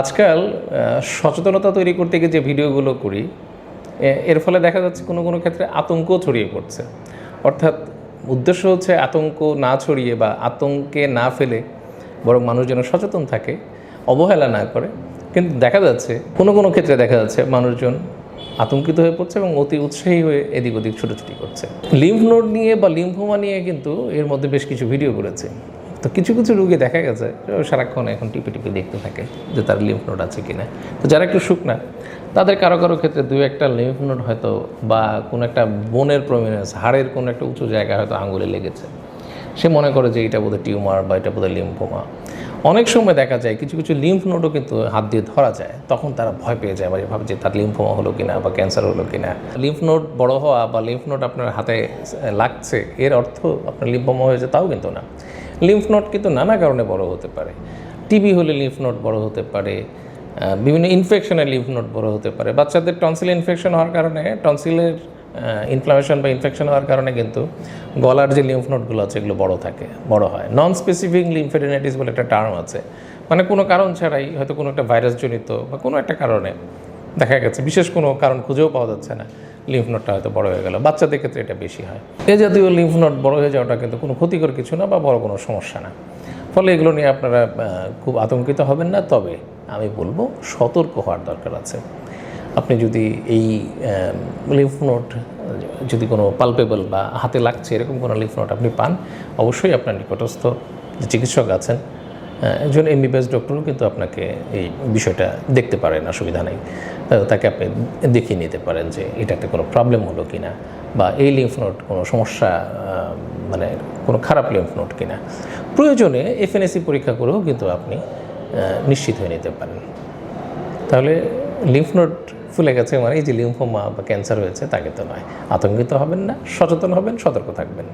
আজকাল সচেতনতা তৈরি করতে গিয়ে যে ভিডিওগুলো করি এর ফলে দেখা যাচ্ছে কোনো কোনো ক্ষেত্রে আতঙ্ক ছড়িয়ে পড়ছে। অর্থাৎ উদ্দেশ্য হচ্ছে আতঙ্ক না ছড়িয়ে বা আতঙ্কে না ফেলে বরং মানুষ যেন সচেতন থাকে, অবহেলা না করে। কিন্তু দেখা যাচ্ছে, কোনো কোনো ক্ষেত্রে দেখা যাচ্ছে মানুষজন আতঙ্কিত হয়ে পড়ছে এবং অতি উৎসাহী হয়ে এদিক ওদিক ছুটোছুটি করছে। লিম্ফ নোড নিয়ে বা লিম্ফোমা নিয়ে কিন্তু এর মধ্যে বেশ কিছু ভিডিও করেছে। তো কিছু কিছু রুগী দেখা গেছে সারাক্ষণ এখন টিপে টিপে দেখতে থাকে যে তার লিম্ফ নোড আছে কিনা। তো যারা একটু শুকনা তাদের কারও কারও ক্ষেত্রে দু একটা লিম্ফ নোড হয়তো বা কোনো একটা বোনের প্রমিনেন্স হাড়ের কোনো একটা উঁচু জায়গায় হয়তো আঙুলে লেগেছে। সে মনে করে যে এটা বোধহয় টিউমার বা এটা বোধহয় লিম্ফোমা অনেক সময় দেখা যায় কিছু কিছু লিম্ফ নোডও কিন্তু হাত দিয়ে ধরা যায়, তখন তারা ভয় পেয়ে যায় বা ভাবে যে তার লিম্ফোমা হলো কিনা বা ক্যান্সার হলো কিনা। লিম্ফ নোড বড় হওয়া বা লিম্ফ নোড আপনার হাতে লাগছে, এর অর্থ আপনার লিম্ফোমা হয়েছে, তাও কিন্তু না। লিম্ফ নোট কিন্তু নানা কারণে বড় হতে পারে। টিবি হলে লিম্ফ নোট বড় হতে পারে বিভিন্ন ইনফেকশনের লিম্ফ নোট বড় হতে পারে। বাচ্চাদের টনসিল ইনফেকশন হওয়ার কারণে টনসিলের ইনফ্লামেশন বা ইনফেকশন হওয়ার কারণে কিন্তু গলার যে লিম্ফ নোটগুলো আছে, এগুলো বড় থাকে, বড় হয়। নন স্পেসিফিক লিম্ফেডিনাইটিস বলে একটা টার্ম আছে। মানে কোনো কারণ ছাড়াই হয়তো কোনো একটা ভাইরাস জনিত বা কোনো একটা কারণে দেখা গেছে, বিশেষ কোনো কারণ খুঁজেও পাওয়া যাচ্ছে না। লিম্ফ নোডটা হয়তো বড় হয়ে গেল। বাচ্চাদের ক্ষেত্রে এটা বেশি হয়। এ জাতীয় লিম্ফ নোড বড় হয়ে যাওয়াটা কিন্তু কোনো ক্ষতিকর কিছু না বা বড় কোনো সমস্যা না। ফলে এগুলো নিয়ে আপনারা খুব আতঙ্কিত হবেন না। তবে আমি বলব, সতর্ক হওয়ার দরকার আছে। আপনি যদি এই লিম্ফ নোট যদি কোনো পালপেবল বা হাতে লাগছে এরকম কোনো লিম্ফ নোট আপনি পান, অবশ্যই আপনার নিকটস্থ যে চিকিৎসক আছেন একজন এমবিবিএস ডক্টরও কিন্তু আপনাকে এই বিষয়টা দেখতে পারেন, অসুবিধা নেই। তাকে আপনি দেখিয়ে নিতে পারেন যে এটাতে কোনো প্রবলেম হলো কি না বা এই লিম্ফ নোট কোনো সমস্যা মানে কোনো খারাপ লিম্ফ নোট কিনা। প্রয়োজনে এফএনএসি পরীক্ষা করেও কিন্তু আপনি নিশ্চিত হয়ে নিতে পারেন। তাহলে লিম্ফ নোট ফুলে গেছে মানে এই যে লিম্ফোমা বা ক্যান্সার হয়েছে, তাকে তো নয়। আতঙ্কিত হবেন না, সচেতন হবেন, সতর্ক থাকবেন।